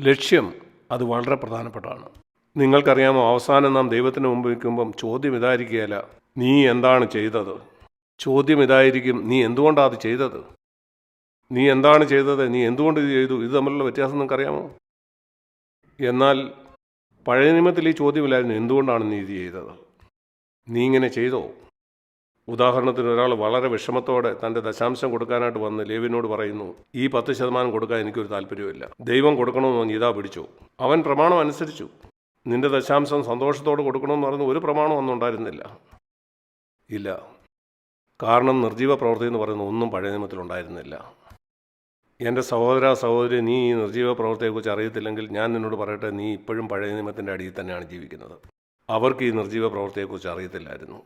ലക്ഷ്യം അത് വളരെ പ്രധാനപ്പെട്ടതാണ്. നിങ്ങൾക്കറിയാമോ അവസാനം നാം ദൈവത്തിന് മുമ്പ് വയ്ക്കുമ്പം ചോദ്യം ഇതായിരിക്കുകയല്ല നീ എന്താണ് ചെയ്തത്? ചോദ്യം ഇതായിരിക്കും നീ എന്തുകൊണ്ടാണ് അത് ചെയ്തത്? നീ എന്താണ് ചെയ്തത്? നീ എന്തുകൊണ്ട് ഇത് ചെയ്തു? ഇത് തമ്മിലുള്ള വ്യത്യാസം നിങ്ങൾക്കറിയാമോ? എന്നാൽ പഴയ നിയമത്തിൽ ഈ ചോദ്യമില്ലായിരുന്നു എന്തുകൊണ്ടാണ് നീ ഇത് ചെയ്തത്? നീ ഇങ്ങനെ ചെയ്തോ? ഉദാഹരണത്തിന് ഒരാൾ വളരെ വിഷമത്തോടെ തന്റെ ദശാംശം കൊടുക്കാനായിട്ട് വന്ന് ലേവിനോട് പറയുന്നു ഈ പത്ത് ശതമാനം കൊടുക്കാൻ എനിക്കൊരു താല്പര്യമില്ല ദൈവം കൊടുക്കണമെന്ന് പറഞ്ഞ് ഇതാ പിടിച്ചു. അവൻ പ്രമാണം അനുസരിച്ചു. നിന്റെ ദശാംശം സന്തോഷത്തോടെ കൊടുക്കണമെന്ന് പറയുന്ന ഒരു പ്രമാണം ഒന്നും ഉണ്ടായിരുന്നില്ല. ഇല്ല. കാരണം നിർജീവ പ്രവൃത്തി എന്ന് പറയുന്ന ഒന്നും പഴയ നിയമത്തിലുണ്ടായിരുന്നില്ല എന്റെ സഹോദര സഹോദരി നീ ഈ നിർജീവ പ്രവൃത്തിയെക്കുറിച്ച് അറിയത്തില്ലെങ്കിൽ ഞാൻ നിന്നോട് പറയട്ടെ നീ ഇപ്പോഴും പഴയ നിയമത്തിന്റെ അടിയിൽ തന്നെയാണ് ജീവിക്കുന്നത്. അവർക്ക് ഈ നിർജീവ പ്രവൃത്തിയെക്കുറിച്ച് അറിയത്തില്ലായിരുന്നു.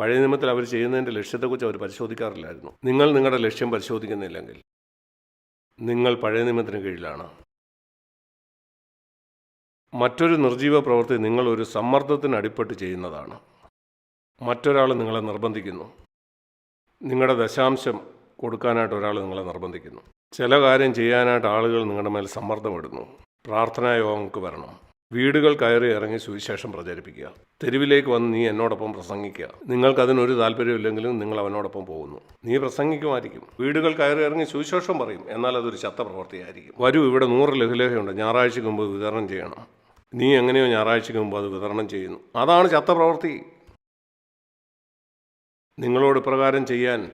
പഴയ നിയമത്തിൽ അവർ ചെയ്യുന്നതിന്റെ ലക്ഷ്യത്തെക്കുറിച്ച് അവർ പരിശോധിക്കാറില്ലായിരുന്നു. നിങ്ങൾ നിങ്ങളുടെ ലക്ഷ്യം പരിശോധിക്കുന്നില്ലെങ്കിൽ നിങ്ങൾ പഴയ നിയമത്തിന് കീഴിലാണ്. മറ്റൊരു നിർജീവ പ്രവൃത്തി നിങ്ങൾ ഒരു സമ്മർദ്ദത്തിന് അടിപ്പെട്ട് ചെയ്യുന്നതാണ്. മറ്റൊരാൾ നിങ്ങളെ നിർബന്ധിക്കുന്നു. നിങ്ങളുടെ ദശാംശം കൊടുക്കാനായിട്ട് ഒരാൾ നിങ്ങളെ നിർബന്ധിക്കുന്നു. ചില കാര്യം ചെയ്യാനായിട്ട് ആളുകൾ നിങ്ങളുടെ മേൽ സമ്മർദ്ദമിടുന്നു. പ്രാർത്ഥനാ യോഗങ്ങൾക്ക് വരണം. വീടുകൾ കയറി ഇറങ്ങി സുവിശേഷം പ്രചരിപ്പിക്കുക. തെരുവിലേക്ക് വന്ന് നീ എന്നോടൊപ്പം പ്രസംഗിക്കുക. നിങ്ങൾക്ക് അതിനൊരു താല്പര്യമില്ലെങ്കിലും നിങ്ങൾ അവനോടൊപ്പം പോകുന്നു. നീ പ്രസംഗിക്കുമായിരിക്കും. വീടുകൾ കയറി ഇറങ്ങി സുവിശേഷം പറയും. എന്നാൽ അതൊരു ചത്ത പ്രവൃത്തിയായിരിക്കും വരൂ ഇവിടെ നൂറ് ലഘുലേഖയുണ്ട്. ഞായറാഴ്ചക്ക് മുമ്പ് വിതരണം ചെയ്യണം. നീ എങ്ങനെയോ ഞായറാഴ്ചക്ക് മുമ്പ് അത് വിതരണം ചെയ്യുന്നു. അതാണ് ചത്ത പ്രവൃത്തി നിങ്ങളോട് ഇപ്രകാരം ചെയ്യാൻ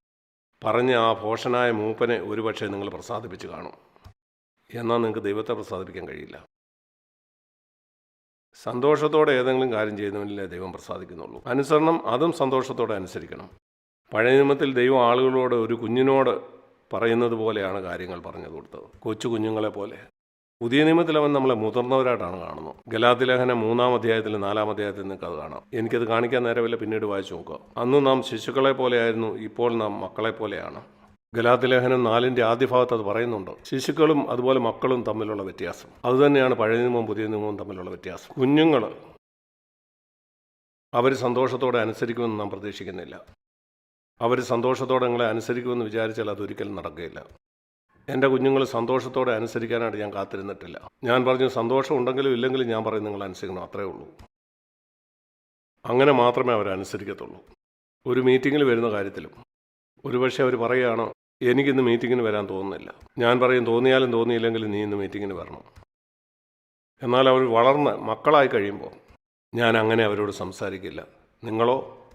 പറഞ്ഞ ആ ഭോഷനായ മൂപ്പനെ ഒരുപക്ഷെ നിങ്ങൾ പ്രസാദിപ്പിച്ച് കാണും. എന്നാൽ നിങ്ങൾക്ക് ദൈവത്തെ പ്രസാദിപ്പിക്കാൻ കഴിയില്ല. സന്തോഷത്തോടെ ഏതെങ്കിലും കാര്യം ചെയ്യുന്നവനിലേ ദൈവം പ്രസാദിക്കുന്നുള്ളൂ. അനുസരണം അതും സന്തോഷത്തോടെ അനുസരിക്കണം. പഴയ നിയമത്തിൽ ദൈവം ആളുകളോട് ഒരു കുഞ്ഞിനോട് പറയുന്നത് പോലെയാണ് കാര്യങ്ങൾ പറഞ്ഞു കൊടുത്തത്. കൊച്ചു കുഞ്ഞുങ്ങളെ പോലെ. പുതിയ നിയമത്തിൽ അവൻ നമ്മളെ മുതിർന്നവരായിട്ടാണ് കാണുന്നത്. ഗലാത്തിലേഖനം മൂന്നാം അധ്യായത്തിൽ നാലാം അധ്യായത്തിൽ നിങ്ങൾക്ക് അത് കാണാം. എനിക്കത് കാണിക്കാൻ നേരമില്ല പിന്നീട് വായിച്ചു നോക്കുക അന്ന് നാം ശിശുക്കളെ പോലെയായിരുന്നു ഇപ്പോൾ നാം മക്കളെ പോലെയാണ്. ഗലാത്തിലേഖനം നാലിന്റെ ആദ്യ ഭാഗത്ത് അത് പറയുന്നുണ്ട്. ശിശുക്കളും അതുപോലെ മക്കളും തമ്മിലുള്ള വ്യത്യാസം. അതുതന്നെയാണ് പഴയ നിയമവും പുതിയ നിയമവും തമ്മിലുള്ള വ്യത്യാസം. കുഞ്ഞുങ്ങൾ അവർ സന്തോഷത്തോടെ അനുസരിക്കുമെന്ന് നാം പ്രതീക്ഷിക്കുന്നില്ല. അവർ സന്തോഷത്തോടെ നിങ്ങളെ അനുസരിക്കുമെന്ന് വിചാരിച്ചാൽ അതൊരിക്കലും നടക്കുകയില്ല. എന്റെ കുഞ്ഞുങ്ങൾ സന്തോഷത്തോടെ അനുസരിക്കാനായിട്ട് ഞാൻ കാത്തിരുന്നിട്ടില്ല. ഞാൻ പറഞ്ഞു സന്തോഷം ഉണ്ടെങ്കിലും ഇല്ലെങ്കിലും ഞാൻ പറയും നിങ്ങൾ അനുസരിക്കണം. അത്രേ ഉള്ളൂ. അങ്ങനെ മാത്രമേ അവർ അനുസരിക്കത്തുള്ളൂ. ഒരു മീറ്റിങ്ങിൽ വരുന്ന കാര്യത്തിലും ഒരുപക്ഷെ അവർ പറയുകയാണ് എനിക്കിന്ന് മീറ്റിങ്ങിന് വരാൻ തോന്നുന്നില്ല. ഞാൻ പറയും തോന്നിയാലും തോന്നിയില്ലെങ്കിലും നീ ഇന്ന് മീറ്റിങ്ങിന് വരണം. എന്നാൽ അവർ വളർന്ന് മക്കളായി കഴിയുമ്പോൾ ഞാൻ അങ്ങനെ അവരോട് സംസാരിക്കില്ല. നിങ്ങളോ?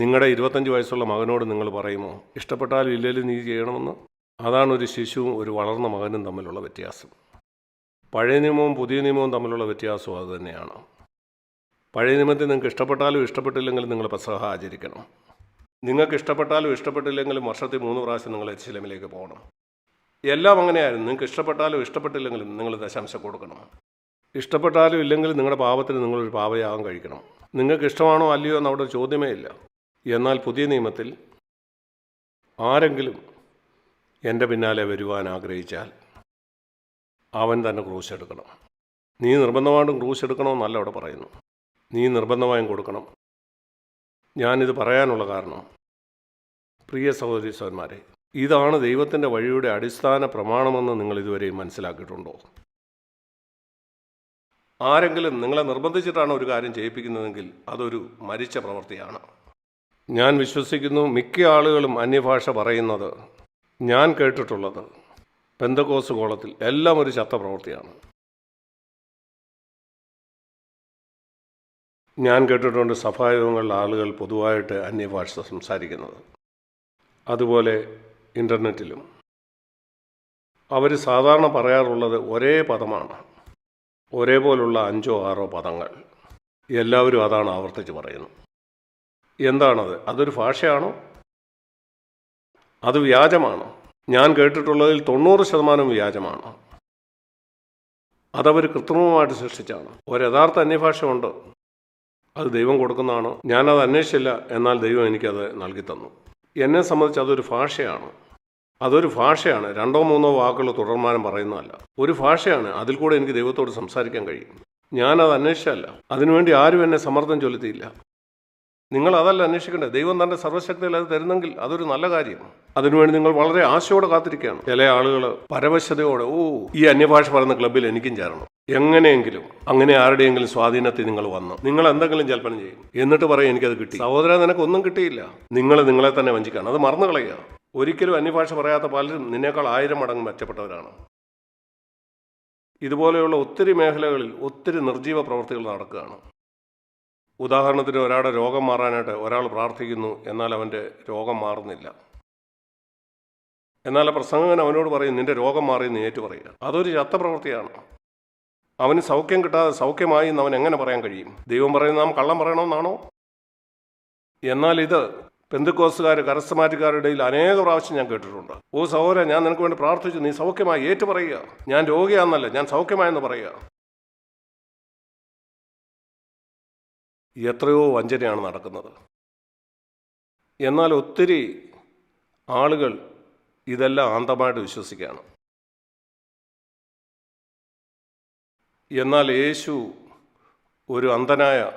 നിങ്ങളുടെ ഇരുപത്തഞ്ച് വയസ്സുള്ള മകനോട് നിങ്ങൾ പറയുമോ? ഇഷ്ടപ്പെട്ടാലും ഇല്ലെങ്കിലും നീ ചെയ്യണമെന്ന്? അതാണ് ഒരു ശിശുവും ഒരു വളർന്ന മകനും തമ്മിലുള്ള വ്യത്യാസം. പഴയ നിയമവും പുതിയ നിയമവും തമ്മിലുള്ള വ്യത്യാസവും അതുതന്നെയാണ് പഴയ നിയമത്തിൽ നിങ്ങൾക്ക് ഇഷ്ടപ്പെട്ടാലും ഇഷ്ടപ്പെട്ടില്ലെങ്കിലും നിങ്ങൾ പെസഹ ആചരിക്കണം. നിങ്ങൾക്ക് ഇഷ്ടപ്പെട്ടാലും ഇഷ്ടപ്പെട്ടില്ലെങ്കിലും വർഷത്തിൽ മൂന്ന് പ്രാവശ്യം നിങ്ങൾ എച്ചിലമിലേക്ക് പോകണം. എല്ലാം അങ്ങനെയായിരുന്നു. നിങ്ങൾക്ക് ഇഷ്ടപ്പെട്ടാലും ഇഷ്ടപ്പെട്ടില്ലെങ്കിലും നിങ്ങൾ ദശാംശം കൊടുക്കണം. ഇഷ്ടപ്പെട്ടാലും ഇല്ലെങ്കിലും നിങ്ങളുടെ പാപത്തിന് നിങ്ങളൊരു പാപയാഗം കഴിക്കണം. നിങ്ങൾക്ക് ഇഷ്ടമാണോ അല്ലയോ എന്ന് അവിടെ ഒരു ചോദ്യമേ ഇല്ല. എന്നാൽ പുതിയ നിയമത്തിൽ ആരെങ്കിലും എന്റെ പിന്നാലെ വരുവാൻ ആഗ്രഹിച്ചാൽ അവൻ തന്നെ ക്രൂശ് എടുക്കണം. നീ നിർബന്ധമായിട്ടും ക്രൂശ് എടുക്കണമെന്നല്ല അവിടെ പറയുന്നു നീ നിർബന്ധമായും കൊടുക്കണം. ഞാനിത് പറയാനുള്ള കാരണം പ്രിയ സഹോദരി സഹന്മാരെ ഇതാണ് ദൈവത്തിന്റെ വഴിയുടെ അടിസ്ഥാന പ്രമാണമെന്ന് നിങ്ങൾ ഇതുവരെയും മനസ്സിലാക്കിയിട്ടുണ്ടോ? ആരെങ്കിലും നിങ്ങളെ നിർബന്ധിച്ചിട്ടാണ് ഒരു കാര്യം ചെയ്യിപ്പിക്കുന്നതെങ്കിൽ അതൊരു മരിച്ച പ്രവൃത്തിയാണ്. ഞാൻ വിശ്വസിക്കുന്നു മിക്ക ആളുകളും അന്യഭാഷ പറയുന്നത് ഞാൻ കേട്ടിട്ടുള്ളത് പെന്തക്കോസ് കോളത്തിൽ എല്ലാം ഒരു ചത്ത പ്രവൃത്തിയാണ്. ഞാൻ കേട്ടിട്ടുണ്ട് സഭായോഗങ്ങളിൽ ആളുകൾ പൊതുവായിട്ട് അന്യഭാഷ സംസാരിക്കുന്നത്. അതുപോലെ ഇന്റർനെറ്റിലും അവർ സാധാരണ പറയാറുള്ളത് ഒരേ പദമാണ്. ഒരേപോലുള്ള അഞ്ചോ ആറോ പദങ്ങൾ. എല്ലാവരും അതാണ് ആവർത്തിച്ച് പറയുന്നത്. എന്താണത്? അതൊരു ഭാഷയാണോ? അത് വ്യാജമാണോ? ഞാൻ കേട്ടിട്ടുള്ളതിൽ തൊണ്ണൂറ് ശതമാനം വ്യാജമാണ്? അതവർ കൃത്രിമമായിട്ട് സൃഷ്ടിച്ചാണ്. ഒരു യഥാർത്ഥ അന്യഭാഷ ഉണ്ട്? അത് ദൈവം കൊടുക്കുന്നതാണ്. ഞാനത് അന്വേഷിച്ചില്ല. എന്നാൽ ദൈവം എനിക്കത് നൽകി തന്നു. എന്നെ സംബന്ധിച്ച് അതൊരു ഭാഷയാണ്. അതൊരു ഭാഷയാണ്. രണ്ടോ മൂന്നോ വാക്കുകൾ തുടർമാനം പറയുന്നതല്ല. ഒരു ഭാഷയാണ്. അതിൽ കൂടെ എനിക്ക് ദൈവത്തോട് സംസാരിക്കാൻ കഴിയും. ഞാനത് അന്വേഷിച്ചല്ല അതിനുവേണ്ടി ആരും എന്നെ സമ്മർദ്ദം ചൊലുത്തിയില്ല. നിങ്ങൾ അതല്ല അന്വേഷിക്കേണ്ടത്. ദൈവം തന്റെ സർവശക്തിയിൽ അത് തരുന്നെങ്കിൽ അതൊരു നല്ല കാര്യം. അതിനുവേണ്ടി നിങ്ങൾ വളരെ ആശയോടെ കാത്തിരിക്കുകയാണ്. ചില ആളുകൾ പരവശതയോടെ ഓ ഈ അന്യഭാഷ പറയുന്ന ക്ലബ്ബിൽ എനിക്കും ചേരണം. എങ്ങനെയെങ്കിലും അങ്ങനെ ആരുടെയെങ്കിലും സ്വാധീനത്തിൽ നിങ്ങൾ വന്നു. നിങ്ങൾ എന്തെങ്കിലും ജൽപ്പനം ചെയ്യും. എന്നിട്ട് പറയും എനിക്കത് കിട്ടി. സഹോദര നിനക്ക് ഒന്നും കിട്ടിയില്ല. നിങ്ങൾ നിങ്ങളെ തന്നെ വഞ്ചിക്കാണ് അത് മറന്നു കളയുക. ഒരിക്കലും അന്യഭാഷ പറയാത്ത പലരും നിന്നേക്കാൾ ആയിരം മടങ്ങ് മെച്ചപ്പെട്ടവരാണ്. ഇതുപോലെയുള്ള ഒത്തിരി മേഖലകളിൽ ഒത്തിരി നിർജീവ പ്രവർത്തികൾ നടക്കുകയാണ്. ഉദാഹരണത്തിന് ഒരാളുടെ രോഗം മാറാനായിട്ട് ഒരാൾ പ്രാർത്ഥിക്കുന്നു എന്നാൽ അവന്റെ രോഗം മാറുന്നില്ല. എന്നാൽ പ്രസംഗകൻ അവനോട് പറയും നിന്റെ രോഗം മാറി എന്ന് ഏറ്റു പറയുക. അതൊരു ചത്ത പ്രവൃത്തിയാണ് അവന് സൗഖ്യം കിട്ടാതെ സൗഖ്യമായി എന്ന് അവൻ എങ്ങനെ പറയാൻ കഴിയും? ദൈവം പറയുന്നത് നാം കള്ളം പറയണമെന്നാണോ? എന്നാൽ ഇത് പെന്തുക്കോസുകാർ കരസ്ഥമാറ്റുകാരുടെ ഇടയിൽ അനേക പ്രാവശ്യം ഞാൻ കേട്ടിട്ടുണ്ട്. ഓ സഹോദര ഞാൻ നിനക്ക് വേണ്ടി പ്രാർത്ഥിച്ചു. നീ സൗഖ്യമായി ഏറ്റു പറയുക. ഞാൻ രോഗിയാണെന്നല്ല ഞാൻ സൗഖ്യമായെന്ന് പറയുക. എത്രയോ വഞ്ചനയാണ് നടക്കുന്നത്. എന്നാൽ ഒത്തിരി ആളുകൾ ഇതെല്ലാം ആന്തമായിട്ട് വിശ്വസിക്കുകയാണ്. എന്നാൽ യേശു ഒരു അന്ധനായ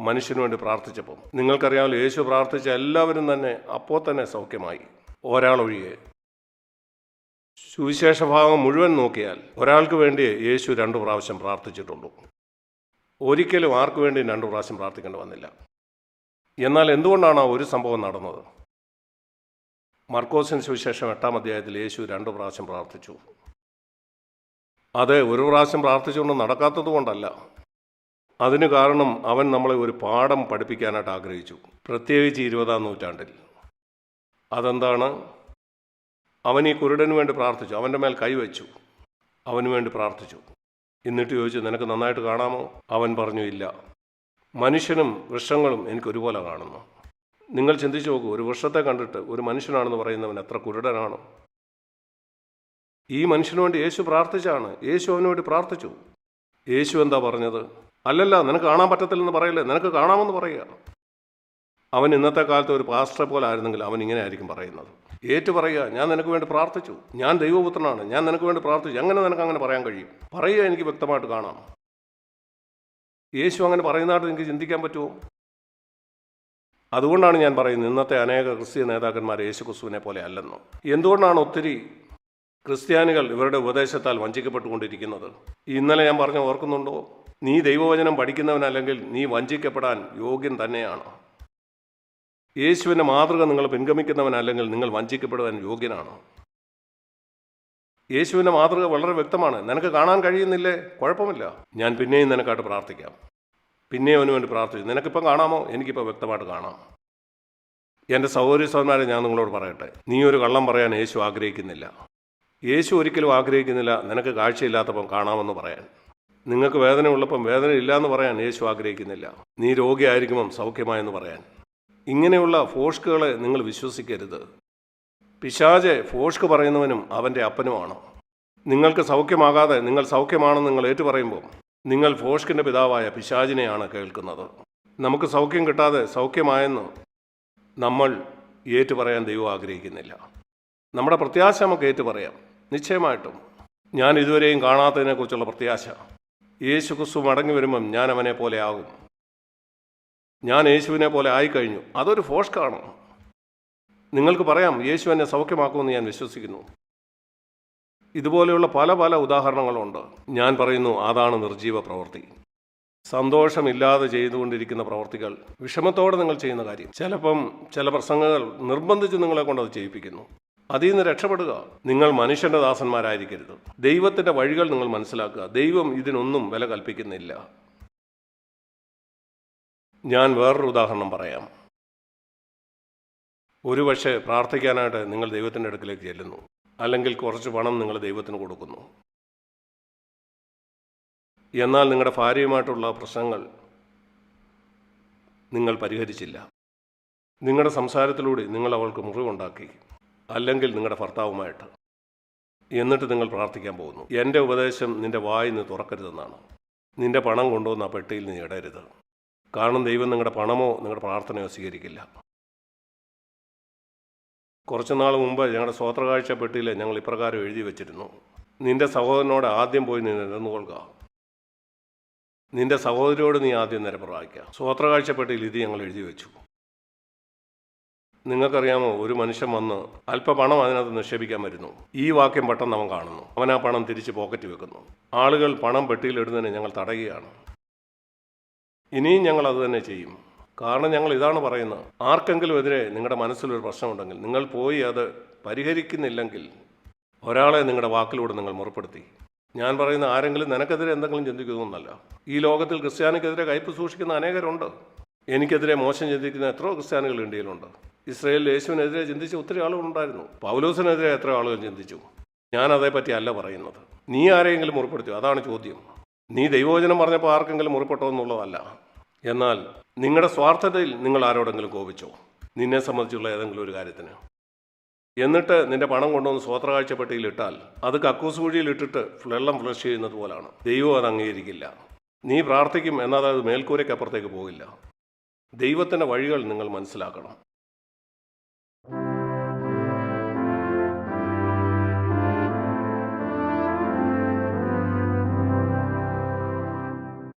മനുഷ്യന് വേണ്ടി പ്രാർത്ഥിച്ചപ്പം നിങ്ങൾക്കറിയാമല്ലോ യേശു പ്രാർത്ഥിച്ച എല്ലാവരും തന്നെ അപ്പോൾ തന്നെ സൗഖ്യമായി. ഒരാളൊഴികെ. സുവിശേഷ ഭാഗം മുഴുവൻ നോക്കിയാൽ ഒരാൾക്ക് വേണ്ടി യേശു രണ്ടു പ്രാവശ്യം പ്രാർത്ഥിച്ചിട്ടുള്ളൂ. ഒരിക്കലും ആർക്കു വേണ്ടി രണ്ടു പ്രാവശ്യം പ്രാർത്ഥിക്കേണ്ടി വന്നില്ല. എന്നാൽ എന്തുകൊണ്ടാണ് ആ ഒരു സംഭവം നടന്നത്? മർക്കോസിന് സുവിശേഷം എട്ടാം അധ്യായത്തിൽ യേശു രണ്ടു പ്രാവശ്യം പ്രാർത്ഥിച്ചു. അത് ഒരു പ്രാവശ്യം പ്രാർത്ഥിച്ചുകൊണ്ട് നടക്കാത്തത് കൊണ്ടല്ല. അതിന് കാരണം അവൻ നമ്മളെ ഒരു പാഠം പഠിപ്പിക്കാനായിട്ട് ആഗ്രഹിച്ചു. പ്രത്യേകിച്ച് ഇരുപതാം നൂറ്റാണ്ടിൽ. അതെന്താണ്? അവൻ ഈ കുരുടന് വേണ്ടി പ്രാർത്ഥിച്ചു. അവന്റെ മേൽ കൈവച്ചു. അവന് വേണ്ടി പ്രാർത്ഥിച്ചു. എന്നിട്ട് ചോദിച്ചു നിനക്ക് നന്നായിട്ട് കാണാമോ? അവൻ പറഞ്ഞു ഇല്ല. മനുഷ്യനും വൃക്ഷങ്ങളും എനിക്ക് ഒരുപോലെ കാണുന്നു. നിങ്ങൾ ചിന്തിച്ചു നോക്കൂ ഒരു വൃക്ഷത്തെ കണ്ടിട്ട് ഒരു മനുഷ്യനാണെന്ന് പറയുന്നവൻ എത്ര കുരുടനാണ്. ഈ മനുഷ്യനു വേണ്ടി യേശു പ്രാർത്ഥിച്ചാണ്. യേശു അവന് വേണ്ടി പ്രാർത്ഥിച്ചു. യേശു എന്താ പറഞ്ഞത്? അല്ലല്ല നിനക്ക് കാണാൻ പറ്റത്തില്ലെന്ന് പറയില്ലേ? നിനക്ക് കാണാമെന്ന് പറയുക. അവൻ ഇന്നത്തെ കാലത്ത് ഒരു പാസ്റ്റർ പോലെ ആയിരുന്നെങ്കിൽ അവൻ ഇങ്ങനെ ആയിരിക്കും പറയുന്നത്. ഏറ്റു പറയുക ഞാൻ നിനക്ക് വേണ്ടി പ്രാർത്ഥിച്ചു. ഞാൻ ദൈവപുത്രനാണ്. ഞാൻ നിനക്ക് വേണ്ടി പ്രാർത്ഥിച്ചു. എങ്ങനെ നിനക്ക് അങ്ങനെ പറയാൻ കഴിയും? പറയുക എനിക്ക് വ്യക്തമായിട്ട് കാണാം. യേശു അങ്ങനെ പറയുന്നതായിട്ട് എനിക്ക് ചിന്തിക്കാൻ പറ്റുമോ? അതുകൊണ്ടാണ് ഞാൻ പറയുന്നത് ഇന്നത്തെ അനേക ക്രിസ്തീയ നേതാക്കന്മാർ യേശു ക്രിസ്തുവിനെ പോലെ അല്ലെന്നോ. എന്തുകൊണ്ടാണ് ഒത്തിരി ക്രിസ്ത്യാനികൾ ഇവരുടെ ഉപദേശത്താൽ വഞ്ചിക്കപ്പെട്ടുകൊണ്ടിരിക്കുന്നത്? ഇന്നലെ ഞാൻ പറഞ്ഞ ഓർക്കുന്നുണ്ടോ? നീ ദൈവവചനം പഠിക്കുന്നവനല്ലെങ്കിൽ നീ വഞ്ചിക്കപ്പെടാൻ യോഗ്യൻ തന്നെയാണ്. യേശുവിന്റെ മാതൃക നിങ്ങൾ പിൻഗമിക്കുന്നവനല്ലെങ്കിൽ നിങ്ങൾ വഞ്ചിക്കപ്പെടുവാൻ യോഗ്യനാണോ? യേശുവിന്റെ മാതൃക വളരെ വ്യക്തമാണ്. നിനക്ക് കാണാൻ കഴിയുന്നില്ലേ? കുഴപ്പമില്ല. ഞാൻ പിന്നെയും നിനക്കായിട്ട് പ്രാർത്ഥിക്കാം. പിന്നെയും അവന് വേണ്ടി പ്രാർത്ഥിച്ചു. നിനക്കിപ്പം കാണാമോ? എനിക്കിപ്പോൾ വ്യക്തമായിട്ട് കാണാം. എന്റെ സഹോദരി സഹോദരന്മാരെ ഞാൻ നിങ്ങളോട് പറയട്ടെ. നീ ഒരു കള്ളം പറയാൻ യേശു ആഗ്രഹിക്കുന്നില്ല. യേശു ഒരിക്കലും ആഗ്രഹിക്കുന്നില്ല നിനക്ക് കാഴ്ചയില്ലാത്തപ്പം കാണാമെന്ന് പറയാൻ. നിങ്ങൾക്ക് വേദന ഉള്ളപ്പം വേദന ഇല്ലയെന്ന് പറയാൻ യേശു ആഗ്രഹിക്കുന്നില്ല. നീ രോഗിയായിരിക്കുമ്പം സൗഖ്യമായെന്ന് പറയാൻ. ഇങ്ങനെയുള്ള ഫോഷ്കുകളെ നിങ്ങൾ വിശ്വസിക്കരുത്. പിശാജ് ഫോഷ്ക് പറയുന്നവനും അവന്റെ അപ്പനുമാണ്. നിങ്ങൾക്ക് സൗഖ്യമാകാതെ നിങ്ങൾ സൗഖ്യമാണെന്ന് നിങ്ങൾ ഏറ്റുപറയുമ്പോൾ നിങ്ങൾ ഫോഷ്കിന്റെ പിതാവായ പിശാജിനെയാണ് കേൾക്കുന്നത്. നമുക്ക് സൗഖ്യം കിട്ടാതെ സൗഖ്യമായെന്ന് നമ്മൾ ഏറ്റുപറയാൻ ദൈവം ആഗ്രഹിക്കുന്നില്ല. നമ്മുടെ പ്രത്യാശ നമുക്ക് ഏറ്റുപറയാം. നിശ്ചയമായിട്ടും. ഞാൻ ഇതുവരെയും കാണാത്തതിനെക്കുറിച്ചുള്ള പ്രത്യാശ. യേശു ക്രിസ്തു മടങ്ങി വരുമ്പം ഞാൻ അവനെ പോലെ ആകും. ഞാൻ യേശുവിനെ പോലെ ആയിക്കഴിഞ്ഞു. അതൊരു ഫോഷ്കാണ്? നിങ്ങൾക്ക് പറയാം യേശു എന്നെ സൗഖ്യമാക്കുമെന്ന് ഞാൻ വിശ്വസിക്കുന്നു. ഇതുപോലെയുള്ള പല പല ഉദാഹരണങ്ങളുണ്ട്. ഞാൻ പറയുന്നു അതാണ് നിർജീവ പ്രവൃത്തി. സന്തോഷമില്ലാതെ ചെയ്തുകൊണ്ടിരിക്കുന്ന പ്രവർത്തികൾ വിഷമത്തോടെ നിങ്ങൾ ചെയ്യുന്ന കാര്യം. ചിലപ്പം ചില പ്രസംഗങ്ങൾ നിർബന്ധിച്ച് നിങ്ങളെ കൊണ്ട് അത് ചെയ്യിപ്പിക്കുന്നു. അതിൽ നിന്ന് രക്ഷപ്പെടുക. നിങ്ങൾ മനുഷ്യന്റെ ദാസന്മാരായിരിക്കരുത്. ദൈവത്തിന്റെ വഴികൾ നിങ്ങൾ മനസ്സിലാക്കുക. ദൈവം ഇതിനൊന്നും വില കൽപ്പിക്കുന്നില്ല. ഞാൻ വേറൊരു ഉദാഹരണം പറയാം. ഒരുപക്ഷെ പ്രാർത്ഥിക്കാനായിട്ട് നിങ്ങൾ ദൈവത്തിന്റെ അടുക്കിലേക്ക് ചെല്ലുന്നു. അല്ലെങ്കിൽ കുറച്ച് പണം നിങ്ങൾ ദൈവത്തിന് കൊടുക്കുന്നു. എന്നാൽ നിങ്ങളുടെ ഭാര്യയുമായിട്ടുള്ള പ്രശ്നങ്ങൾ നിങ്ങൾ പരിഹരിച്ചില്ല. നിങ്ങളുടെ സംസാരത്തിലൂടെ നിങ്ങൾ അവൾക്ക് മുറിവുണ്ടാക്കി. അല്ലെങ്കിൽ നിങ്ങളുടെ ഭർത്താവുമായിട്ട്. എന്നിട്ട് നിങ്ങൾ പ്രാർത്ഥിക്കാൻ പോകുന്നു. എന്റെ ഉപദേശം നിന്റെ വായിന്ന് തുറക്കരുതെന്നാണ്. നിന്റെ പണം കൊണ്ടുവന്ന പെട്ടിയിൽ നീ ഇടരുത്. കാരണം ദൈവം നിങ്ങളുടെ പണമോ നിങ്ങളുടെ പ്രാർത്ഥനയോ സ്വീകരിക്കില്ല. കുറച്ച് നാൾ മുമ്പ് ഞങ്ങളുടെ സ്വോത്രകാഴ്ച പെട്ടിയിൽ ഞങ്ങൾ ഇപ്രകാരം എഴുതി വെച്ചിരുന്നു. നിന്റെ സഹോദരനോട് ആദ്യം പോയി നീ നിരന്നുകൊള്ളുക നിന്റെ സഹോദരിയോട് നീ ആദ്യം നിരപ്രവാഹിക്കുക സ്വോത്രകാഴ്ചപ്പെട്ടിൽ ഇത് ഞങ്ങൾ എഴുതി വെച്ചു. നിങ്ങൾക്കറിയാമോ ഒരു മനുഷ്യൻ വന്ന് അല്പ പണം അതിനകത്ത് നിക്ഷേപിക്കാൻ വരുന്നു. ഈ വാക്യം പെട്ടെന്ന് അവൻ കാണുന്നു. അവൻ ആ പണം തിരിച്ച് പോക്കറ്റ് വെക്കുന്നു. ആളുകൾ പണം പെട്ടിയിലിടുന്നതിന് ഞങ്ങൾ തടയുകയാണ്. ഇനിയും ഞങ്ങൾ അത് തന്നെ ചെയ്യും. കാരണം ഞങ്ങൾ ഇതാണ് പറയുന്നത്. ആർക്കെങ്കിലും എതിരെ നിങ്ങളുടെ മനസ്സിലൊരു പ്രശ്നമുണ്ടെങ്കിൽ നിങ്ങൾ പോയി അത് പരിഹരിക്കുന്നില്ലെങ്കിൽ ഒരാളെ നിങ്ങളുടെ വാക്കിലൂടെ നിങ്ങൾ മുറപ്പെടുത്തി. ഞാൻ പറയുന്ന ആരെങ്കിലും നിനക്കെതിരെ എന്തെങ്കിലും ചിന്തിക്കുന്നൊന്നല്ല ഈ ലോകത്തിൽ ക്രിസ്ത്യാനിക്കെതിരെ കയ്പ് സൂക്ഷിക്കുന്ന അനേകരുണ്ട്. എനിക്കെതിരെ മോശം ചിന്തിക്കുന്ന എത്രയോ ക്രിസ്ത്യാനികൾ ഇന്ത്യയിലുണ്ട്. ഇസ്രയേലിൽ യേശുവിനെതിരെ ചിന്തിച്ച ഒത്തിരി ആളുകളുണ്ടായിരുന്നു പൗലോസിനെതിരെ എത്ര ആളുകൾ ചിന്തിച്ചു. ഞാൻ അതേപ്പറ്റി അല്ല പറയുന്നത്. നീ ആരെയെങ്കിലും മുറിപ്പെടുത്തിയോ? അതാണ് ചോദ്യം. നീ ദൈവവചനം പറഞ്ഞപ്പോൾ ആർക്കെങ്കിലും മുറിപ്പെട്ടോ എന്നുള്ളതല്ല. എന്നാൽ നിങ്ങളുടെ സ്വാർത്ഥതയിൽ നിങ്ങൾ ആരോടെങ്കിലും കോപിച്ചോ? നിന്നെ സംബന്ധിച്ചുള്ള ഏതെങ്കിലും ഒരു കാര്യത്തിന്. എന്നിട്ട് നിന്റെ പണം കൊണ്ടുവന്ന് സ്വോത്രകാഴ്ചപ്പെട്ടിയിൽ ഇട്ടാൽ അത് കക്കൂസ് കുഴിയിൽ ഇട്ടിട്ട് വെള്ളം ഫ്ലഷ് ചെയ്യുന്നത് പോലാണ്. ദൈവം അത് അംഗീകരിക്കില്ല. നീ പ്രാർത്ഥിക്കും എന്നാൽ അത് മേൽക്കൂരയ്ക്കപ്പുറത്തേക്ക് പോകില്ല. ദൈവത്തിന്റെ വഴികൾ നിങ്ങൾ മനസ്സിലാക്കണം.